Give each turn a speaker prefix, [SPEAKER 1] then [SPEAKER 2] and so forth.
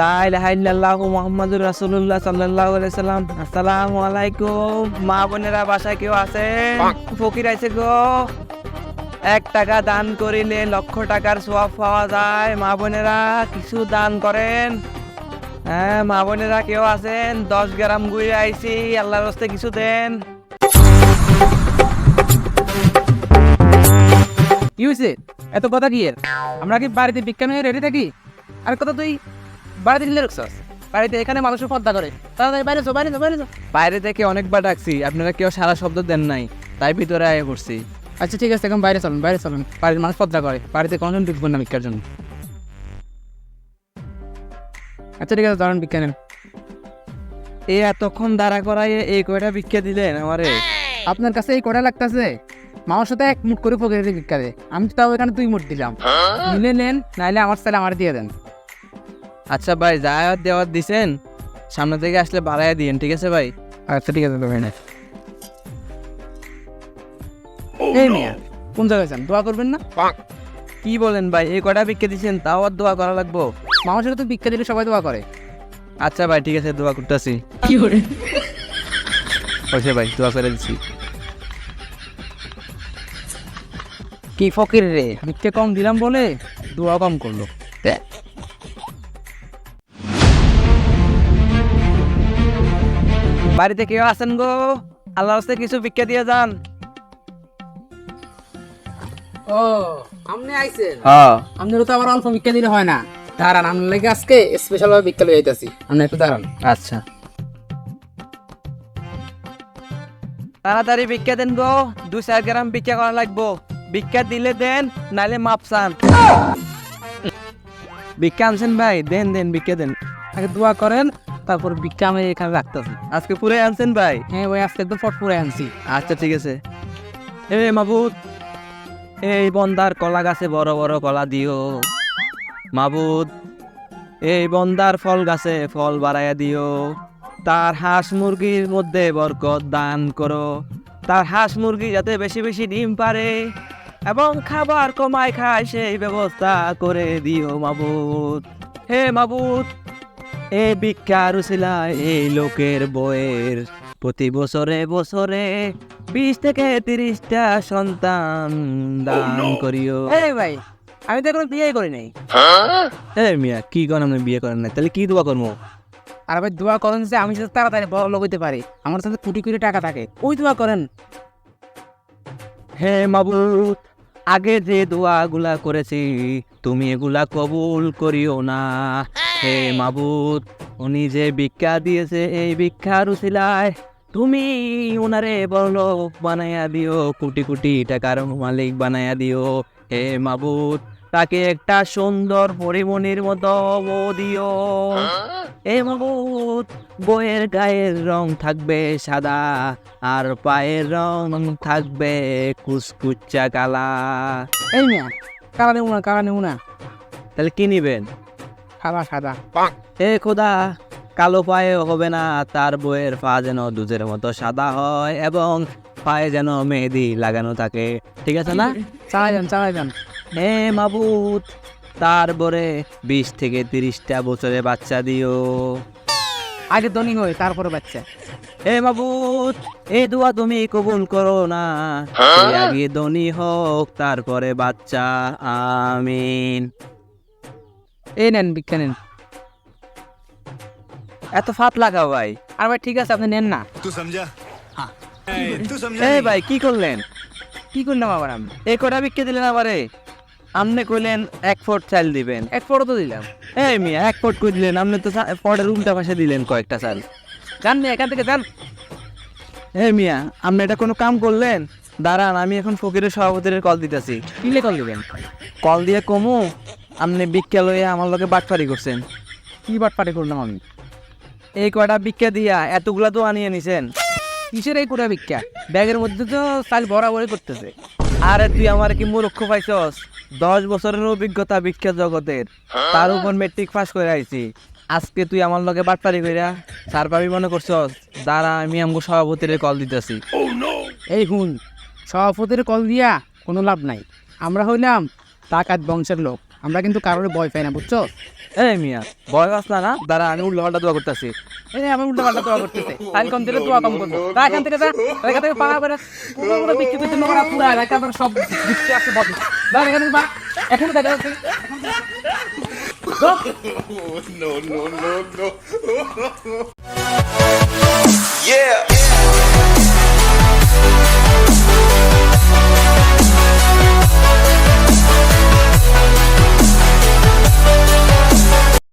[SPEAKER 1] লা ইলাহা ইল্লাল্লাহু মুহাম্মাদুর আসসালামু আলাইকুম। মা বোনেরা, বাসায় কেউ আছেন ফকির আইছে গো। এক টাকা দান করিলে লক্ষ টাকার সোয়াব পাওয়া যায়। মা বোনেরা, কিছু দান করেন? হ্যাঁ মা বোনেরা, কেউ আছেন? দশ গ্রাম গুড়ি আইসি আল্লাহর হস্তে কিছু দেন?
[SPEAKER 2] কি হয়েছে এত কথা কি এর? আমরা কি বাড়িতে বিজ্ঞান হয়ে রেডি থাকি? আর কথা তুই বাড়িতে ঢিলে রাখছস বাড়িতে এখানে মানুষের পদ্মা করে। তাড়াতাড়ি বাইরে যাও বাইরে যাও বাইরে যাও।
[SPEAKER 1] বাইরে থেকে অনেকবার ডাকছি আপনারা কেউ সারা শব্দ দেন নাই তাই ভিতরে আয় পড়ছি
[SPEAKER 2] আচ্ছা ঠিক আছে এখন বাইরে চলুন বাইরে চলুন। বাড়ির মানুষ পদ্মা করে বাড়িতে কোনোজন ঢুকবেন না ভিক্ষার জন্য। আচ্ছা ঠিক আছে দাঁড়ান বিজ্ঞানের
[SPEAKER 1] এই এতক্ষণ দাঁড়া করাই এই কয়টা ভিক্ষা দিলেন আমারে?
[SPEAKER 2] আপনার কাছে এই কটা লাগতেছে? মামার সাথে এক মুঠ করে ফকির ভিক্ষা দে আমি তো তাও এখানে দুই মুঠ দিলাম। মিলে নেন নাইলে আমার সাথে আমার দিয়ে দেন।
[SPEAKER 1] আচ্ছা ভাই যা দেওয়ার দিছেন সামনে থেকে আসলে বাড়াইয়া দিয়েন ঠিক আছে ভাই?
[SPEAKER 2] আচ্ছা ঠিক আছে ভাই না এই মিয়া কোন জায়গায় যান? দোয়া করবেন না?
[SPEAKER 1] কি বলেন ভাই এই কটা ভিক্ষা দিছেন তাও আর দোয়া করা লাগবো।
[SPEAKER 2] সাথে তো ভিক্ষা দিলে সবাই দোয়া করে।
[SPEAKER 1] আচ্ছা ভাই ঠিক আছে দোয়া করতেছি। হয়েছে ভাই দোয়া করে দিচ্ছি
[SPEAKER 2] কি ফকির রে? ভিক্ষে কম দিলাম বলে দোয়া কম করল।
[SPEAKER 1] বাড়িতে কেউ আছেন গো? আল্লাহর হস্তে কিছু ভিক্ষা দিয়ে যান।
[SPEAKER 2] ও আপনি আইছেন?
[SPEAKER 1] হ্যাঁ।
[SPEAKER 2] তো আবার অল্প ভিক্ষা দিলে হয় না। দাঁড়ান আপনার লাগে আজকে স্পেশাল ভাবে ভিক্ষা লয়ে যাইতাছি। আপনি একটু দাঁড়ান।
[SPEAKER 1] আচ্ছা। তাড়াতাড়ি ভিক্ষা দেন গো। দু চার গ্রাম ভিক্ষা করা লাগবো। ভিক্ষা দিলে দেন মাপসান ভিক্ষা আনছেন ভাই দেন দেন ভিক্ষা দেন।
[SPEAKER 2] আগে দোয়া করেন তারপর ভিক্ষা আমি এখানে রাখতেছি।
[SPEAKER 1] আজকে পুরে আনছেন ভাই?
[SPEAKER 2] হ্যাঁ ওই আজকে একদম ফট পুরে আনছি।
[SPEAKER 1] আচ্ছা ঠিক আছে। এ মাবুদ এই বন্দার কলা গাছে বড় বড় কলা দিও। মাবুদ এই বন্দার ফল গাছে ফল বাড়াইয়া দিও। তার হাঁস মুরগির মধ্যে বরকত দান করো। তার হাঁস মুরগি যাতে বেশি বেশি ডিম পারে এবং খাবার কমায় খায় সেই ব্যবস্থা করে দিও মাবুদ। হে মাবুদ এ ভিক্ষার এই লোকের বইয়ের প্রতি বছরে বছরে বিশ থেকে তিরিশটা সন্তান দান করিও।
[SPEAKER 2] এই ভাই আমি তো এখনও বিয়ে করি নাই।
[SPEAKER 1] এ মিয়া কি করেন আপনি বিয়ে করেন না তাহলে কি দোয়া করব?
[SPEAKER 2] আর ভাই দোয়া করেন যে আমি যাতে তাড়াতাড়ি বড় লোক হইতে পারি। আমার সাথে কোটি কোটি টাকা থাকে। ওই দোয়া করেন।
[SPEAKER 1] হে মাবুদ আগে যে দোয়াগুলা করেছি তুমি এগুলা কবুল করিও না। হে মাবুদ উনি যে ভিক্ষা দিয়েছে এই ভিক্ষার উসিলায় তুমি ওনারে বড় বানাইয়া দিও কোটি কোটি টাকার মালিক বানাইয়া দিও। হে মাবুদ তাকে একটা সুন্দর পরিমণির মতো বউ দিও। এ মাবুদ বইয়ের গায়ের রং থাকবে সাদা আর পায়ের রং থাকবে কুচকুচা কালা।
[SPEAKER 2] এই মিয়া কারা নেব না কারা নেব না?
[SPEAKER 1] তাহলে কি নিবেন?
[SPEAKER 2] সাদা সাদা
[SPEAKER 1] এ খোদা কালো পায়ে হবে না তার বইয়ের পা যেন দুধের মতো সাদা হয় এবং পায়ে যেন মেহেদি লাগানো থাকে। ঠিক আছে না?
[SPEAKER 2] চালাই যান চালাই যান
[SPEAKER 1] হে মাবুত তারপরে বিশ থেকে তিরিশটা বছরে বাচ্চা দিও।
[SPEAKER 2] আগে ধনী হই তারপরে বাচ্চা।
[SPEAKER 1] হে মাবুত এই দোয়া তুমি কবুল করো না। সে আগে ধনী হোক তারপরে বাচ্চা। আমিন।
[SPEAKER 2] নেন ভিক্ষা নেন।
[SPEAKER 1] এত ভাই।
[SPEAKER 2] আর ভাই ঠিক আছে আপনি নেন না।
[SPEAKER 1] এই ভাই কি করলেন?
[SPEAKER 2] কি করলাম আবার আমি?
[SPEAKER 1] এই কটা বিক্রি দিলেন আবারে আপনি কইলেন এক চাল দিবেন।
[SPEAKER 2] এক তো দিলাম।
[SPEAKER 1] এই মিয়া এক কই দিলেন? আপনি তো উল্টা পাশে দিলেন কয়েকটা চাল।
[SPEAKER 2] যান মিয়া এখান থেকে যান।
[SPEAKER 1] এই মিয়া আপনি এটা কোনো কাম করলেন? দাঁড়ান আমি এখন ফকিরের সভাপতির কল দিতেছি।
[SPEAKER 2] কিলে কল দিবেন?
[SPEAKER 1] কল দিয়ে কমু। আপনি ভিক্ষা লইয়া আমার লগে বাটপারি করছেন।
[SPEAKER 2] কি বাট পাটি করলাম আমি?
[SPEAKER 1] এই কয়টা ভিক্ষা দিয়া এতগুলা তো আনিয়ে নিছেন।
[SPEAKER 2] কিসের এই পুরা ভিক্ষা ব্যাগের মধ্যে তো চাল বরাবরই করতেছে।
[SPEAKER 1] আরে তুই আমার কি মূর্খ পাইছস? দশ বছরের অভিজ্ঞতা ভিক্ষা জগতের। তার উপর মেট্রিক পাস করে আইছি। আজকে তুই আমার লগে বাটপারি কইরা স্যার পাবি মনে করছস দাঁড়া আমি আমগো সভাপতির কল দিতেছি।
[SPEAKER 2] এই হুন সভাপতির কল দিয়া কোনো লাভ নাই। আমরা হইলাম টাকাত বংশের লোক। আমরা কিন্তু কারোর ভয় পাই না বুঝছ?
[SPEAKER 1] এই মিয়া ভয় আসলা না না? দাঁড়া আমি উল্টো পাল্টা দোয়া করতেছি।
[SPEAKER 2] এই যে আমার উল্টা পাল্টা দোয়া করতেছে। তাই কম দিলে দোয়া কম করব? তা এখান থেকে যা তা এখান থেকে পাড়া করে পুরো পুরো বিক্রি করতে নোংরা পুরা এলাকা আমার সব বিক্রি আছে বদ যা এখান থেকে পা এখন দেখা যাচ্ছে।
[SPEAKER 3] Yeah.